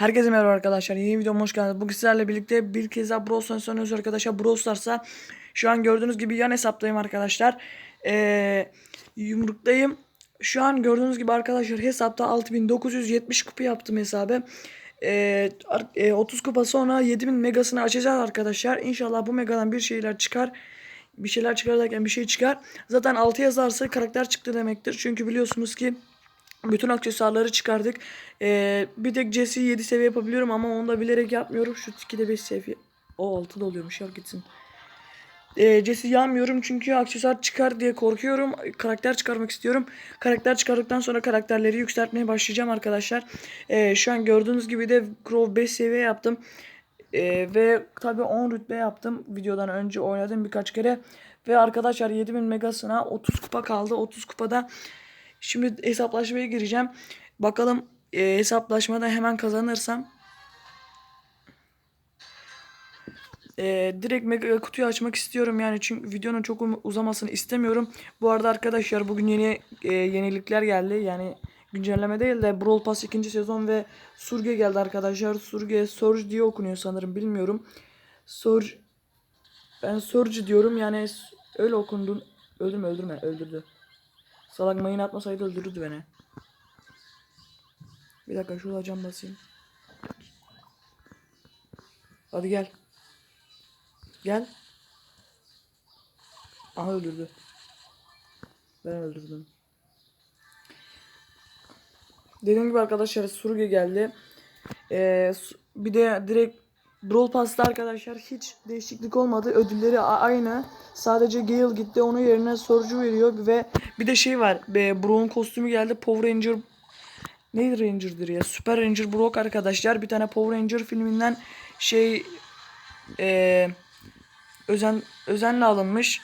Herkese merhaba arkadaşlar. Yeni videoma hoş geldiniz. Bugün sizlerle birlikte bir kez daha Brawl Stars oynuyoruz arkadaşlar. Brawl Stars'a şu an gördüğünüz gibi yan hesaptayım arkadaşlar. Ee, yumruktayım. Şu an gördüğünüz gibi arkadaşlar hesapta 6970 kupa yaptım hesabı. Ee, ar- e, 30 kupa sonra 7000 megasını açacağız arkadaşlar. İnşallah bu megadan bir şeyler çıkar. Bir şeyler çıkar derken bir şey çıkar. Zaten 6 yazarsa karakter çıktı demektir. Çünkü biliyorsunuz ki bütün aksesuarları çıkardık. Ee, bir tek Jesse'yi 7 seviye yapabiliyorum ama onu da bilerek yapmıyorum. Şu 2'de 5 seviye. O 6 da oluyormuş ya gitsin. Ee, Jesse'yi yanmıyorum çünkü aksesuar çıkar diye korkuyorum. Karakter çıkarmak istiyorum. Karakter çıkardıktan sonra karakterleri yükseltmeye başlayacağım arkadaşlar. Ee, şu an gördüğünüz gibi de Crow 5 seviye yaptım. Ee, ve tabi 10 rütbe yaptım. Videodan önce oynadım birkaç kere. Ve arkadaşlar 7000 megasına 30 kupa kaldı. 30 kupada Şimdi hesaplaşmaya gireceğim. Bakalım e, hesaplaşmada hemen kazanırsam e, direkt mega kutuyu açmak istiyorum yani çünkü videonun çok um- uzamasını istemiyorum. Bu arada arkadaşlar bugün yeni e, yenilikler geldi. Yani güncelleme değil de Brawl Pass 2. sezon ve Surge geldi arkadaşlar. Surge Surge diye okunuyor sanırım bilmiyorum. Surge ben Surge diyorum yani öyle okundun. Öldürme öldürme öldürdü. Salak mayın atmasaydı öldürürdü beni. Bir dakika şurada cam basayım. Hadi gel. Gel. Aha öldürdü. Ben öldürdüm. Dediğim gibi arkadaşlar Surge geldi. Ee, bir de direkt Brawl Pass'ta arkadaşlar hiç değişiklik olmadı. Ödülleri aynı. Sadece Gale gitti. Onun yerine sorucu veriyor ve bir de şey var. Brock'un kostümü geldi. Power Ranger Neydi Ranger'dır ya? Super Ranger Brock arkadaşlar. Bir tane Power Ranger filminden şey eee özen özenle alınmış.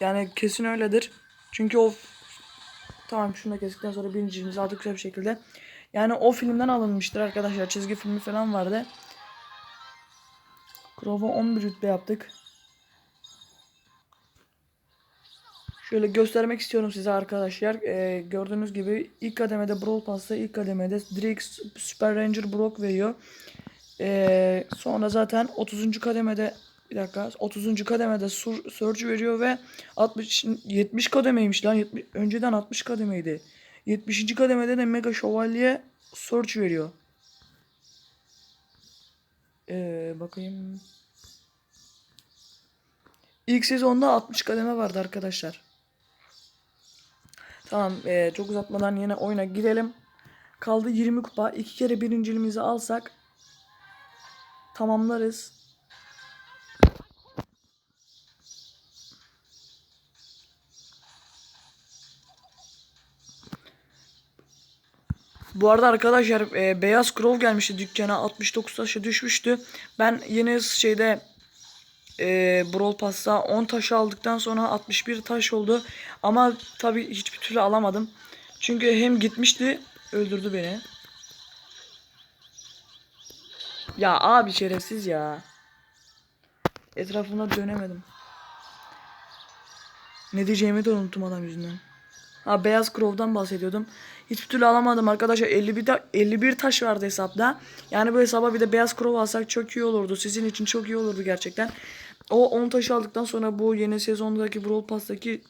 Yani kesin öyledir. Çünkü o tamam şunu da kestikten sonra birinciliğimizi aldık güzel bir şekilde. Yani o filmden alınmıştır arkadaşlar. Çizgi filmi falan vardı. Crow'a 11 rütbe yaptık. Şöyle göstermek istiyorum size arkadaşlar. Ee, gördüğünüz gibi ilk kademede Brawl Pass'ta ilk kademede direkt Super Ranger Brock veriyor. Ee, sonra zaten 30. kademede bir dakika 30. kademede Sur Surge veriyor ve 60 70 kademeymiş lan 70, önceden 60 kademeydi. 70. kademede de Mega Şövalye Surge veriyor. Ee, bakayım. İlk sezonda 60 kademe vardı arkadaşlar. Tamam eee, çok uzatmadan yine oyuna girelim. Kaldı 20 kupa. iki kere birinciliğimizi alsak tamamlarız. Bu arada arkadaşlar eee, Beyaz Crow gelmişti dükkana 69 taşa düşmüştü. Ben yeni şeyde e, Brawl Pass'ta 10 taş aldıktan sonra 61 taş oldu. Ama tabi hiçbir türlü alamadım. Çünkü hem gitmişti öldürdü beni. Ya abi şerefsiz ya. Etrafına dönemedim. Ne diyeceğimi de unuttum adam yüzünden. Ha Beyaz Crow'dan bahsediyordum. Hiçbir türlü alamadım arkadaşlar. 51, ta- 51 taş vardı hesapta. Yani bu hesaba bir de Beyaz Crow alsak çok iyi olurdu. Sizin için çok iyi olurdu gerçekten. O 10 taş aldıktan sonra bu yeni sezondaki Brawl Pass'taki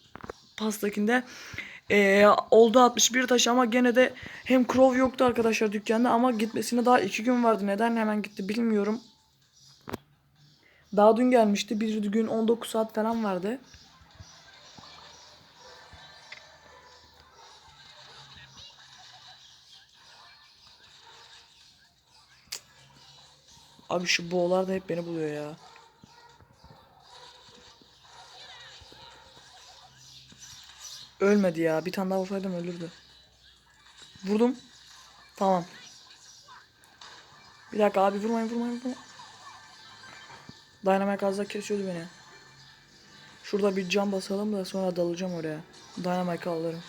Pass'takinde eee, oldu 61 taş ama gene de hem Crow yoktu arkadaşlar dükkanda ama gitmesine daha 2 gün vardı. Neden hemen gitti bilmiyorum. Daha dün gelmişti. Bir gün 19 saat falan vardı. Abi şu boğalar da hep beni buluyor ya. Ölmedi ya. Bir tane daha vursaydım ölürdü. Vurdum. Tamam. Bir dakika abi vurmayın vurmayın vurmayın. Dynamite az kesiyordu beni. Şurada bir cam basalım da sonra dalacağım oraya. Dynamite alırım.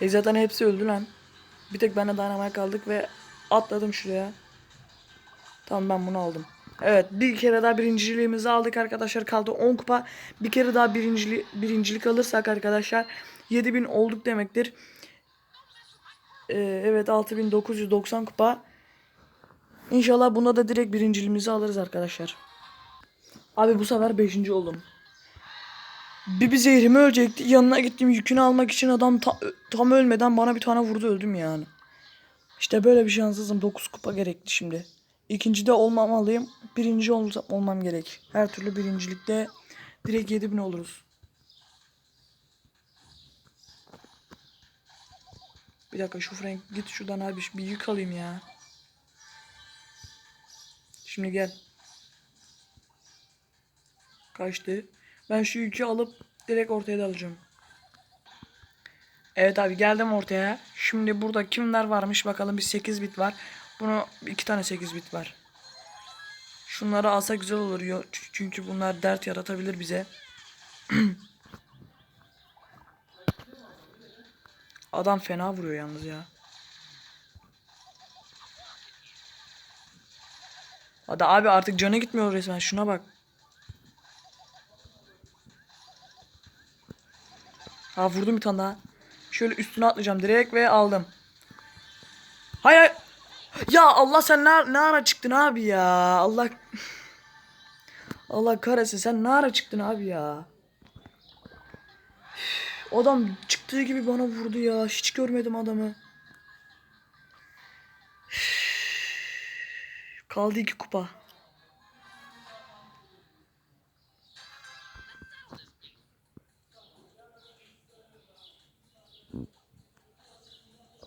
E zaten hepsi öldü lan. Bir tek ben de Dynamite kaldık ve atladım şuraya. Tamam ben bunu aldım. Evet bir kere daha birinciliğimizi aldık arkadaşlar. Kaldı 10 kupa. Bir kere daha birincili, birincilik alırsak arkadaşlar 7000 olduk demektir. Ee, evet 6990 kupa. İnşallah bunda da direkt birinciliğimizi alırız arkadaşlar. Abi bu sefer beşinci oldum. Bir bir zehrimi ölecekti. Yanına gittim yükünü almak için adam ta- tam ölmeden bana bir tane vurdu öldüm yani. İşte böyle bir şanssızım. 9 kupa gerekli şimdi. İkinci de olmamalıyım. Birinci ol olmam gerek. Her türlü birincilikte direkt 7000 oluruz. Bir dakika şu Frank git şuradan abi bir yük alayım ya. Şimdi gel. Kaçtı. Ben şu yükü alıp direkt ortaya dalacağım. Evet abi geldim ortaya. Şimdi burada kimler varmış bakalım bir 8 bit var. Bunu iki tane 8 bit var. Şunları alsa güzel olur. Çünkü bunlar dert yaratabilir bize. Adam fena vuruyor yalnız ya. Hadi abi artık canı gitmiyor resmen. Şuna bak. Ha vurdum bir tane daha. Şöyle üstüne atlayacağım direkt ve aldım. Hay hay. Ya Allah sen ne, ne ara çıktın abi ya? Allah Allah kahretsin sen ne ara çıktın abi ya? Adam çıktığı gibi bana vurdu ya. Hiç görmedim adamı. Kaldı iki kupa.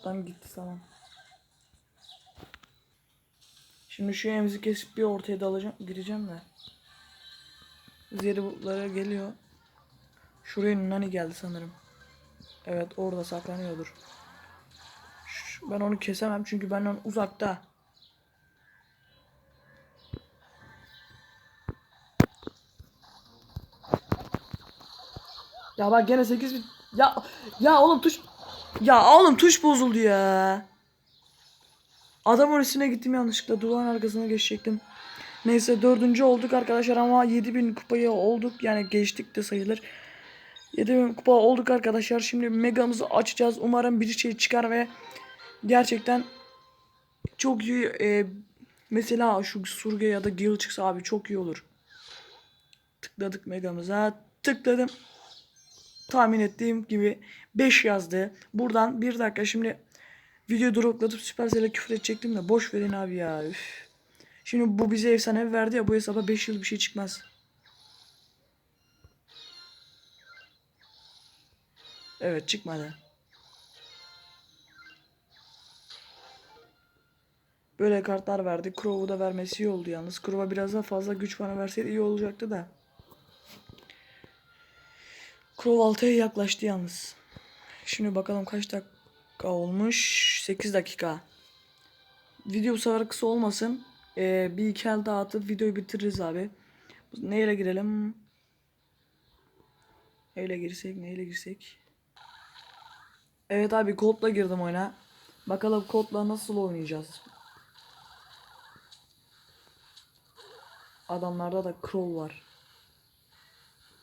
Adam gitti tamam. Şimdi şu emzi kesip bir ortaya dalacağım, gireceğim de. Zeri bulutlara geliyor. Şuraya Nani geldi sanırım. Evet orada saklanıyordur. Ben onu kesemem çünkü benden uzakta. Ya bak gene 8 bit. Ya ya oğlum tuş ya oğlum tuş bozuldu ya. Adamın üstüne gittim yanlışlıkla. Duvarın arkasına geçecektim. Neyse dördüncü olduk arkadaşlar ama 7000 kupayı olduk. Yani geçtik de sayılır. 7000 kupa olduk arkadaşlar. Şimdi megamızı açacağız. Umarım bir şey çıkar ve gerçekten çok iyi e, mesela şu surge ya da gil çıksa abi çok iyi olur. Tıkladık megamıza. Tıkladım tahmin ettiğim gibi 5 yazdı. Buradan bir dakika şimdi video duraklatıp Supercell'e küfür edecektim de boş verin abi ya. Üf. Şimdi bu bize efsane verdi ya bu hesaba 5 yıl bir şey çıkmaz. Evet çıkmadı. Böyle kartlar verdi. Crow'u da vermesi iyi oldu yalnız. Crow'a biraz daha fazla güç bana verseydi iyi olacaktı da. Crow 6'ya yaklaştı yalnız. Şimdi bakalım kaç dakika olmuş. 8 dakika. Video bu sefer kısa olmasın. Ee, bir iki el daha atıp videoyu bitiririz abi. Neyle girelim? Neyle girsek? Neyle girsek? Evet abi kodla girdim oyuna. Bakalım kodla nasıl oynayacağız. Adamlarda da Crow var.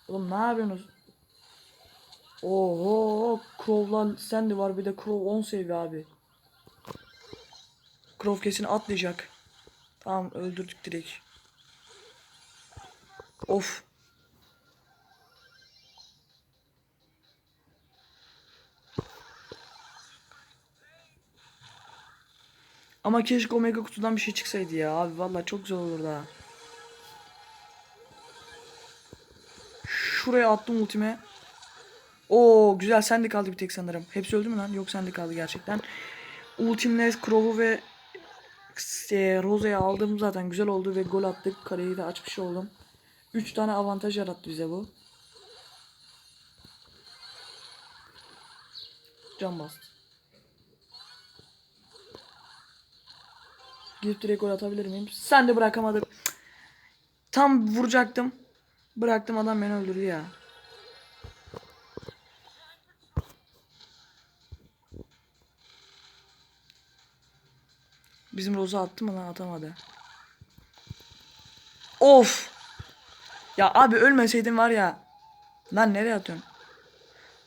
Oğlum ne yapıyorsunuz? Oho, Crow'la Sandy var bir de Crow 10 seviye abi. Crow kesin atlayacak. Tamam öldürdük direkt. Of. Ama keşke Omega kutudan bir şey çıksaydı ya abi vallahi çok güzel olurdu ha. Şuraya attım ultime. Oo güzel sende kaldı bir tek sanırım. Hepsi öldü mü lan? Yok sende kaldı gerçekten. Ultimle Crow'u ve e, Rose'yi aldım zaten güzel oldu ve gol attık. Kareyi de açmış oldum. 3 tane avantaj yarattı bize bu. Can bastı. Gidip direkt gol atabilir miyim? Sen de bırakamadık. Tam vuracaktım. Bıraktım adam beni öldürdü ya. Bizim Roza attı mı lan atamadı. Of. Ya abi ölmeseydin var ya. Lan nereye atıyorsun?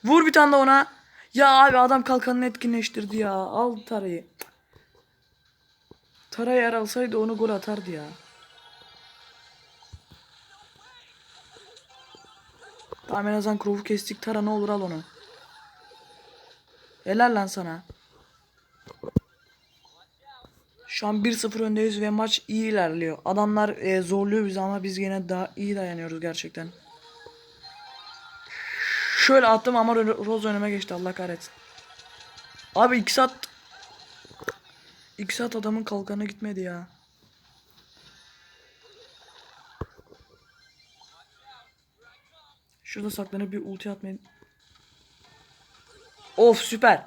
Vur bir tane de ona. Ya abi adam kalkanını etkinleştirdi ya. Al tarayı. Tara yer alsaydı onu gol atardı ya. Tamam en azından Crow'u kestik. Tara ne olur al onu. Helal lan sana. Şu an 1-0 öndeyiz ve maç iyi ilerliyor. Adamlar e, zorluyor bizi ama biz yine daha iyi dayanıyoruz gerçekten. Şöyle attım ama Ro- Rose önüme geçti Allah kahretsin. Abi 2 saat 2 saat adamın kalkanı gitmedi ya. Şurada saklanıp bir ulti atmayın. Of süper.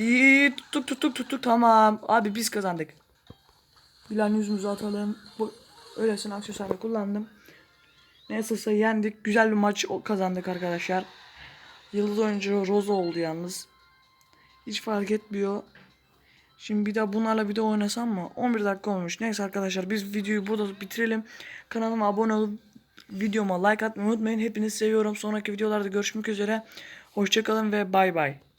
İyi tuttuk tuttuk tuttuk tamam. Abi biz kazandık. Bilen yüzümüzü atalım. Bu öylesine aksesuarı kullandım. Neyse yendik. Güzel bir maç kazandık arkadaşlar. Yıldız oyuncu Rose oldu yalnız. Hiç fark etmiyor. Şimdi bir daha bunlarla bir de oynasam mı? 11 dakika olmuş. Neyse arkadaşlar biz videoyu burada bitirelim. Kanalıma abone olup videoma like atmayı unutmayın. Hepinizi seviyorum. Sonraki videolarda görüşmek üzere. Hoşçakalın ve bay bay.